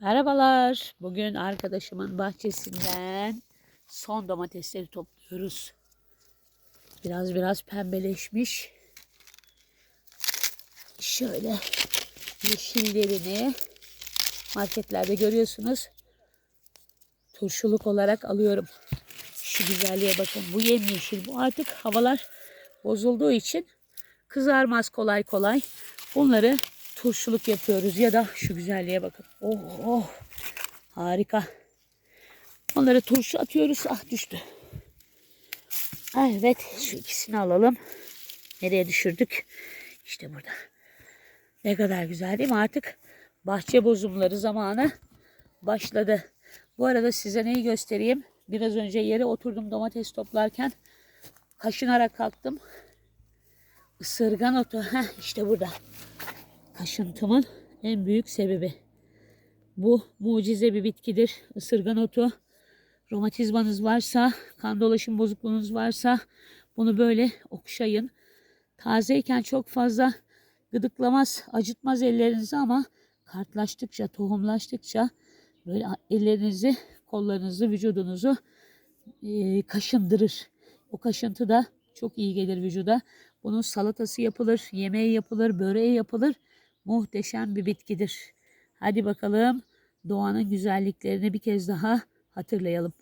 Merhabalar. Bugün arkadaşımın bahçesinden son domatesleri topluyoruz. Biraz biraz pembeleşmiş. Şöyle yeşillerini marketlerde görüyorsunuz. Turşuluk olarak alıyorum. Şu güzelliğe bakın. Bu yemyeşil. Bu artık havalar bozulduğu için kızarmaz kolay kolay. Bunları turşuluk yapıyoruz ya da şu güzelliğe bakın. Oh, oh harika. Onları turşu atıyoruz. Ah düştü. Evet şu ikisini alalım. Nereye düşürdük? İşte burada. Ne kadar güzel değil mi? Artık bahçe bozumları zamanı başladı. Bu arada size neyi göstereyim? Biraz önce yere oturdum domates toplarken kaşınarak kalktım. Isırgan otu. Heh, işte burada kaşıntımın en büyük sebebi. Bu mucize bir bitkidir. Isırgan otu. Romatizmanız varsa, kan dolaşım bozukluğunuz varsa bunu böyle okşayın. Tazeyken çok fazla gıdıklamaz, acıtmaz ellerinizi ama kartlaştıkça, tohumlaştıkça böyle ellerinizi, kollarınızı, vücudunuzu e, kaşındırır. O kaşıntı da çok iyi gelir vücuda. Bunun salatası yapılır, yemeği yapılır, böreği yapılır. Muhteşem bir bitkidir. Hadi bakalım doğanın güzelliklerini bir kez daha hatırlayalım.